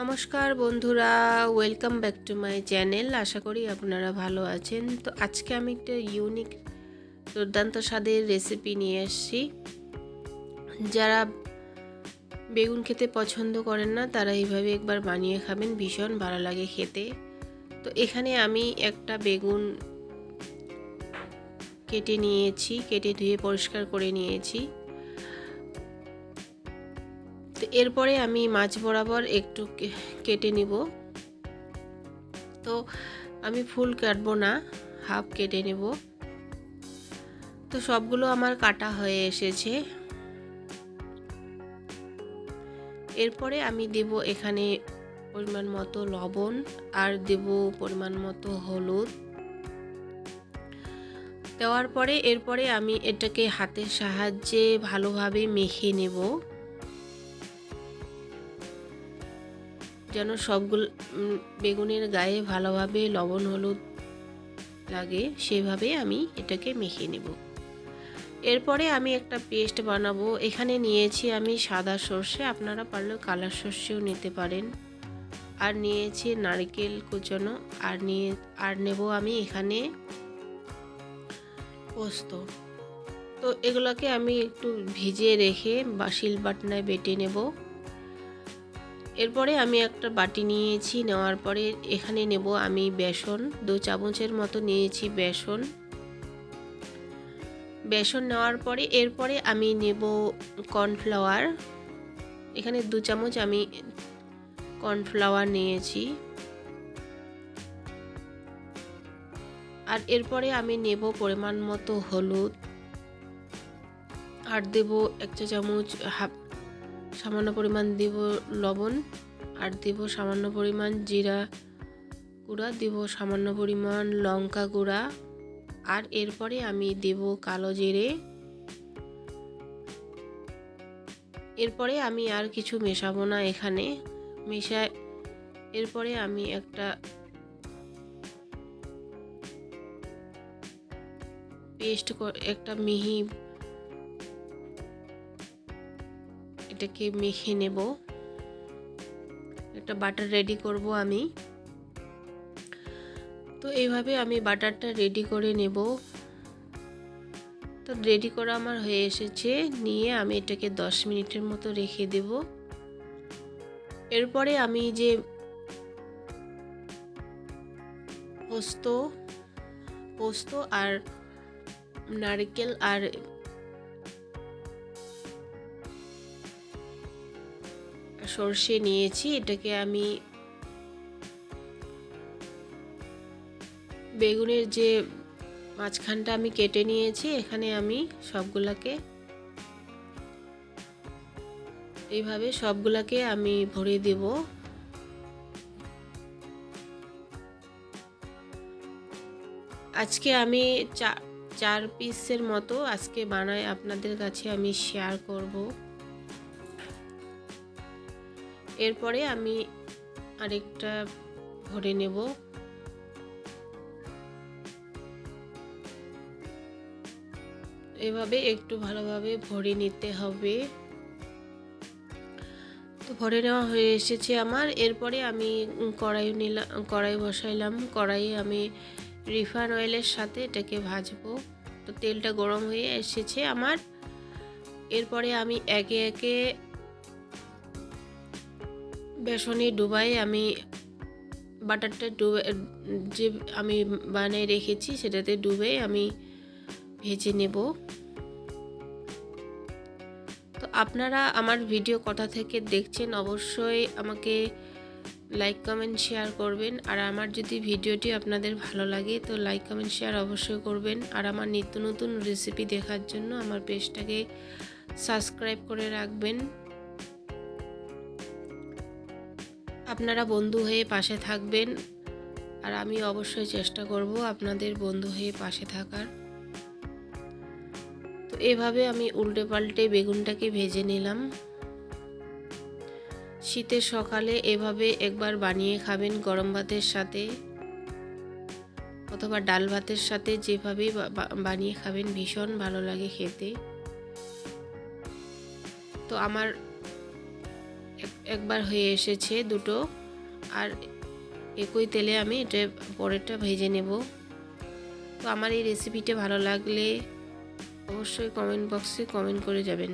নমস্কার বন্ধুরা welcome back to my channel আশা করি আপনারা ভালো আছেন। তো আজকে আমি একটা ইউনিক দুর্দান্ত স্বাদের রেসিপি নিয়ে এসেছি। যারা বেগুন খেতে পছন্দ করেন না, তারা এইভাবে একবার বানিয়ে খাবেন, ভীষণ ভালো লাগে খেতে। তো এখানে আমি একটা বেগুন কেটে নিয়েছি, কেটে ধুয়ে পরিষ্কার করে নিয়েছি। তো এরপরে আমি মাছ বরাবর একটু কেটে নিব। তো আমি ফুল কাটবো না, হাফ কেটে নেব। তো সবগুলো আমার কাটা হয়ে এসেছে। এরপরে আমি দেব এখানে পরিমাণ মতো লবণ আর দেব পরিমাণ মতো হলুদ। দেওয়ার পরে এরপরে আমি এটাকে হাতের সাহায্যে ভালোভাবে মেখে নেব। যেন সবগুলো বেগুনের গায়ে ভালোভাবে লবণ হলুদ লাগে, সেভাবে আমি এটাকে মেখে নেব। এরপরে আমি একটা পেস্ট বানাবো। এখানে নিয়েছি আমি সাদা সর্ষে। আপনারা পারলে কালার সর্ষেও নিতে পারেন। আর নিয়েছি নারকেল কুচনো। আর নিয়ে, আর নেব আমি এখানে পোস্ত। তো এগুলোকে আমি একটু ভিজিয়ে রেখে বা শিল বাটনায় বেটে নেব। এরপরে আমি একটা বাটি নিয়েছি, নেওয়ার পরে এখানে নেব আমি বেসন, দু চামচের মতো নিয়েছি বেসন। বেসন নেওয়ার পরে এরপরে আমি নেব কর্নফ্লাওয়ার। এখানে দু চামচ আমি কর্নফ্লাওয়ার নিয়েছি। আর এরপরে আমি নেব পরিমাণ মতো হলুদ। আর দেব এক চা চামচ হাফ সামান্য পরিমাণ দিব লবণ আর দিব সামান্য পরিমাণ জিরা গুঁড়া, দিব সামান্য পরিমাণ লঙ্কা গুঁড়া আর এরপরে আমি দেব কালো জিরে। এরপরে আমি আর কিছু মেশাবো না এখানে। মেশা, এরপরে আমি একটা পেস্ট একটা মিহি এটাকে মেখে নেব। একটা বাটার রেডি করব আমি। তো এইভাবে আমি বাটারটা রেডি করে নেব। তো রেডি করা আমার হয়ে এসেছে। নিয়ে আমি এটাকে দশ মিনিটের মতো রেখে দেব। এরপরে আমি যে পোস্ত পোস্ত আর নারকেল আর সর্ষে নিয়েছি, এটাকে আমি বেগুনের যে মাঝখানটা আমি কেটে নিয়েছি, এখানে আমি সবগুলাকে এইভাবে সবগুলাকে আমি ভরে দেব। আজকে আমি চা, চার পিসের মতো আজকে বানাই আপনাদের কাছে আমি শেয়ার করব। এরপরে আমি আরেকটা ভরে নেব। এভাবে একটু ভালোভাবে ভরে নিতে হবে। তো ভরে নেওয়া হয়ে এসেছে আমার। এরপরে আমি কড়াই নিলাম, কড়াই বসাইলাম। কড়াইয়ে আমি রিফাইন অয়েলের সাথে এটাকে ভাজবো। তো তেলটা গরম হয়ে এসেছে আমার। এরপরে আমি একে একে বেসনে ডুবাই আমি বাটারটা ডুবে যে আমি বানিয়ে রেখেছি সেটাতে ডুবে আমি ভেজে নেব। তো আপনারা আমার ভিডিও কথা থেকে দেখছেন অবশ্যই আমাকে লাইক, কমেন্ট, শেয়ার করবেন। আর আমার যদি ভিডিওটি আপনাদের ভালো লাগে তো লাইক, কমেন্ট, শেয়ার অবশ্যই করবেন। আর আমার নিত্য নতুন রেসিপি দেখার জন্য আমার পেজটাকে সাবস্ক্রাইব করে রাখবেন। আপনারা বন্ধু হয়ে পাশে থাকবেন। আর আমি অবশ্যই চেষ্টা করব আপনাদের বন্ধু হয়ে পাশে থাকার। তো এভাবে আমি উল্টে পাল্টে বেগুনটাকে ভেজে নিলাম। শীতের সকালে এভাবে একবার বানিয়ে খাবেন গরম ভাতের সাথে অথবা ডাল ভাতের সাথে যেভাবে বানিয়ে খাবেন ভীষণ ভালো লাগে খেতে। তো আমার একবার হয়ে এসেছে দুটো। আর একই তেলে আমি এটা পরেরটা ভেজে নেব। তো আমার এই রেসিপিটা ভালো লাগলে অবশ্যই কমেন্ট বক্সে কমেন্ট করে যাবেন।